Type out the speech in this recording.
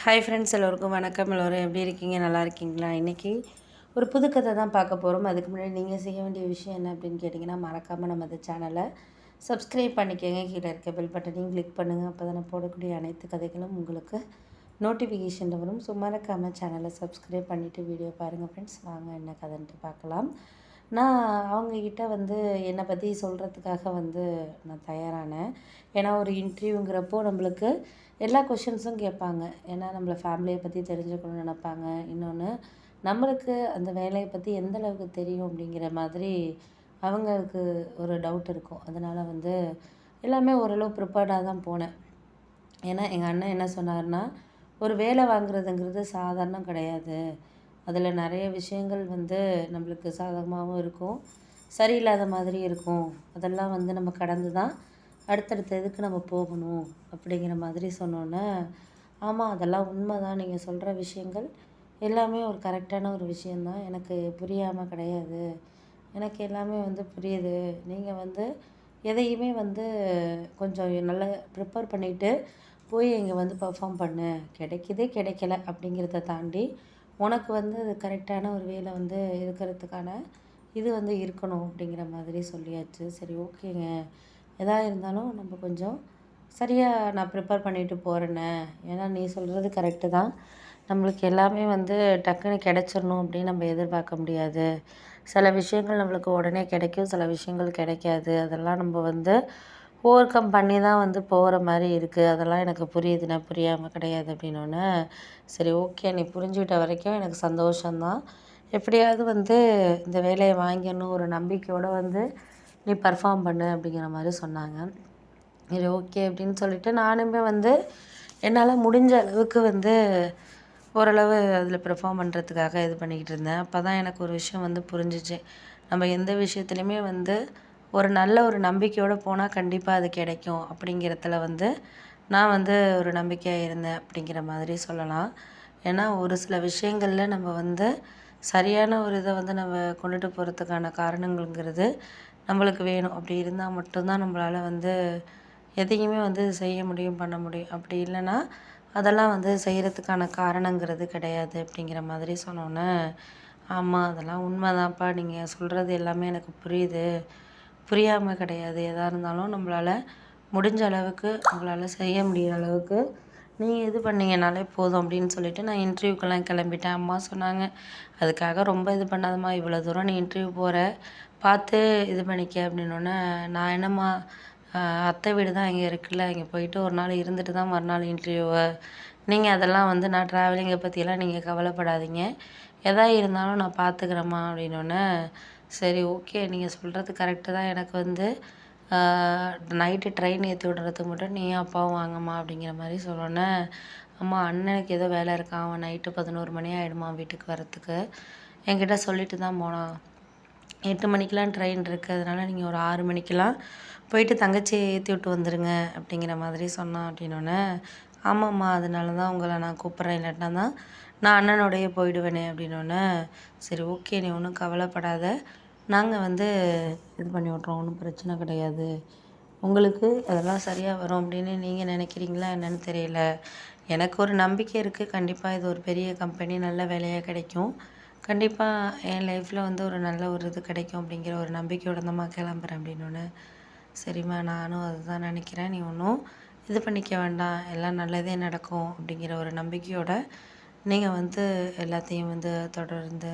Hi friends எல்லோருக்கும் வணக்கம். எல்லோரும் எப்படி இருக்கீங்க? நல்லா இருக்கீங்களா? இன்றைக்கி ஒரு புது கதை தான் பார்க்க போகிறோம் அதுக்கு முன்னாடி நீங்கள் செய்ய வேண்டிய விஷயம் என்ன அப்படின்னு கேட்டிங்கன்னா மறக்காமல் நம்ம அந்த சேனலை சப்ஸ்கிரைப் பண்ணிக்கோங்க. கீழே இருக்க பெல் பட்டனையும் கிளிக் பண்ணுங்கள் அப்போ தான் போடக்கூடிய அனைத்து கதைகளும் உங்களுக்கு நோட்டிஃபிகேஷனில் வரும். ஸோ மறக்காமல் சேனலை சப்ஸ்கிரைப் பண்ணிவிட்டு வீடியோ பாருங்கள் ஃப்ரெண்ட்ஸ் வாங்க என்ன கதைன்ட்டு பார்க்கலாம். நான் அவங்கக்கிட்ட வந்து என்னை பற்றி சொல்கிறதுக்காக வந்து நான் தயாரானேன். ஏன்னா ஒரு இன்டர்வியூங்கிறப்போ நம்மளுக்கு எல்லா கொஷின்ஸும் கேட்பாங்க. ஏன்னா நம்மளை ஃபேமிலியை பற்றி தெரிஞ்சுக்கணும்னு நினப்பாங்க. இன்னொன்று நம்மளுக்கு அந்த வேலையை பற்றி எந்த அளவுக்கு தெரியும் அப்படிங்கிற மாதிரி அவங்களுக்கு ஒரு டவுட் இருக்கும். அதனால் வந்து எல்லாமே ஓரளவு ப்ரிப்பேர்டாக தான் போனேன். ஏன்னா எங்கள் அண்ணன் என்ன சொன்னார்னா ஒரு வேலை வாங்குறதுங்கிறது சாதாரணம் கிடையாது. அதில் நிறைய விஷயங்கள் வந்து நம்மளுக்கு சாதகமாகவும் இருக்கும். சரியில்லாத மாதிரி இருக்கும். அதெல்லாம் வந்து நம்ம கடந்து தான் அடுத்தடுத்த இதுக்கு நம்ம போகணும் அப்படிங்கிற மாதிரி சொன்னோன்னே ஆமாம் அதெல்லாம் உண்மை தான் நீங்கள் சொல்கிற விஷயங்கள் எல்லாமே ஒரு கரெக்டான ஒரு விஷயந்தான் எனக்கு புரியாமல் கிடையாது. எனக்கு எல்லாமே வந்து புரியுது. நீங்கள் வந்து எதையுமே வந்து கொஞ்சம் நல்லா ப்ரிப்பேர் பண்ணிவிட்டு போய் இங்கே வந்து பர்ஃபார்ம் பண்ணு. கிடைக்கிதே கிடைக்கல அப்படிங்கிறத தாண்டி உனக்கு வந்து அது கரெக்டான ஒரு வேலை வந்து இருக்கிறதுக்கான இது வந்து இருக்கணும் அப்படிங்கிற மாதிரி சொல்லியாச்சு. சரி ஓகேங்க. எதாக இருந்தாலும் நம்ம கொஞ்சம் சரியாக நான் ப்ரிப்பேர் பண்ணிட்டு போகிறேண்ணே ஏன்னா நீ சொல்கிறது கரெக்டு தான். நம்மளுக்கு எல்லாமே வந்து டக்குன்னு கிடச்சிடணும் அப்படின்னு நம்ம எதிர்பார்க்க முடியாது. சில விஷயங்கள் நம்மளுக்கு உடனே கிடைக்கும் சில விஷயங்கள் கிடைக்காது. அதெல்லாம் நம்ம வந்து ஓவர் கம் பண்ணி தான் வந்து போகிற மாதிரி இருக்குது அதெல்லாம் எனக்கு புரியுது நான் புரியாமல் கிடையாது அப்படின்னோடனே சரி ஓகே நீ புரிஞ்சுக்கிட்ட வரைக்கும் எனக்கு சந்தோஷந்தான் எப்படியாவது வந்து இந்த வேலையை வாங்கிடணும். ஒரு நம்பிக்கையோடு வந்து நீ பர்ஃபார்ம் பண்ணு அப்படிங்கிற மாதிரி சொன்னாங்க. சரி ஓகே அப்படின்னு சொல்லிட்டு நானுமே வந்து என்னால் முடிஞ்ச அளவுக்கு வந்து ஓரளவு அதில் பெர்ஃபார்ம் பண்ணுறதுக்காக இது பண்ணிக்கிட்டு இருந்தேன். அப்போ தான் எனக்கு ஒரு விஷயம் வந்து புரிஞ்சிச்சு. நம்ம எந்த விஷயத்துலையுமே வந்து ஒரு நல்ல ஒரு நம்பிக்கையோடு போனால் கண்டிப்பாக அது கிடைக்கும். அப்படிங்கிறதுல வந்து நான் வந்து ஒரு நம்பிக்கையாக இருந்தேன் அப்படிங்கிற மாதிரி சொல்லலாம். ஏன்னா ஒரு சில விஷயங்களில் நம்ம வந்து சரியான ஒரு இதை வந்து நம்ம கொண்டுட்டு போகிறதுக்கான காரணங்கள்ங்கிறது நம்மளுக்கு வேணும். அப்படி இருந்தால் மட்டும்தான் நம்மளால் வந்து எதையுமே வந்து செய்ய முடியும் பண்ண முடியும். அப்படி இல்லைன்னா அதெல்லாம் வந்து செய்கிறதுக்கான காரணங்கிறது கிடையாது அப்படிங்கிற மாதிரி சொன்னோன்னே ஆமாம் அதெல்லாம் உண்மைதான்ப்பா. நீங்கள் சொல்கிறது எல்லாமே எனக்கு புரியுது. புரியாமல் கிடையாது. எதாக இருந்தாலும் நம்மளால் முடிஞ்ச அளவுக்கு உங்களால் செய்ய முடிகிற அளவுக்கு நீங்கள் இது பண்ணீங்கனாலே போதும் அப்படின்னு சொல்லிட்டு நான் இன்டர்வியூக்கெல்லாம் கிளம்பிட்டேன். அம்மா சொன்னாங்க அதுக்காக ரொம்ப இது பண்ணாதம்மா இவ்வளோ தூரம் நீ இன்டர்வியூ போகிற பார்த்து இது பண்ணிக்க. அப்படின்னோடனே நான் என்னம்மா அத்தை வீடு தான் இங்கே இருக்குல்ல. இங்கே போயிட்டு ஒரு நாள் இருந்துட்டு தான் மறுநாள் இன்டர்வியூவை நீங்கள் அதெல்லாம் வந்து நான் ட்ராவலிங்கை பற்றியெல்லாம் நீங்கள் கவலைப்படாதீங்க. எதா இருந்தாலும் நான் பார்த்துக்கிறேம்மா அப்படின்னோடனே சரி ஓகே நீங்கள் சொல்கிறது கரெக்டு தான். எனக்கு வந்து நைட்டு ட்ரெயின் ஏற்றி விட்றதுக்கு மட்டும் நீயும் அப்பாவும் வாங்கம்மா அப்படிங்கிற மாதிரி சொன்னோன்னே அம்மா அண்ணனுக்கு ஏதோ வேலை இருக்கான் அவன் நைட்டு பதினோரு மணி ஆகிடுமா வீட்டுக்கு வரத்துக்கு என்கிட்ட சொல்லிட்டு தான் போனான். எட்டு மணிக்கெலாம் ட்ரெயின் இருக்குது அதனால் நீங்கள் ஒரு ஆறு மணிக்கெலாம் போயிட்டு தங்கச்சியை ஏற்றி விட்டு வந்துடுங்க அப்படிங்கிற மாதிரி சொன்னான் அப்படின்னோடனே ஆமாம்மா அதனால தான் உங்களை நான் கூப்பிட்றேன். இல்லாட்டினா தான் நான் அண்ணனோடையே போயிடுவேனே அப்படின்னோடனே சரி ஓகே நீ ஒன்றும் கவலைப்படாத. நாங்கள் வந்து இது பண்ணி விட்றோம் ஒன்றும் பிரச்சனை கிடையாது. உங்களுக்கு அதெல்லாம் சரியாக வரும் அப்படின்னு நீங்கள் நினைக்கிறீங்களா என்னன்னு தெரியல. எனக்கு ஒரு நம்பிக்கை இருக்குது கண்டிப்பாக இது ஒரு பெரிய கம்பெனி நல்ல வேலையாக கிடைக்கும். கண்டிப்பாக என் லைஃப்பில் வந்து ஒரு நல்ல ஒரு இது கிடைக்கும் அப்படிங்கிற ஒரு நம்பிக்கையோட தான்மா கிளம்புறேன் அப்படின்னு சரிம்மா நானும் அதுதான் நினைக்கிறேன். நீ ஒன்றும் இது பண்ணிக்க வேண்டாம் எல்லாம் நல்லதே நடக்கும் அப்படிங்கிற ஒரு நம்பிக்கையோடு நீங்கள் வந்து எல்லாத்தையும் வந்து தொடர்ந்து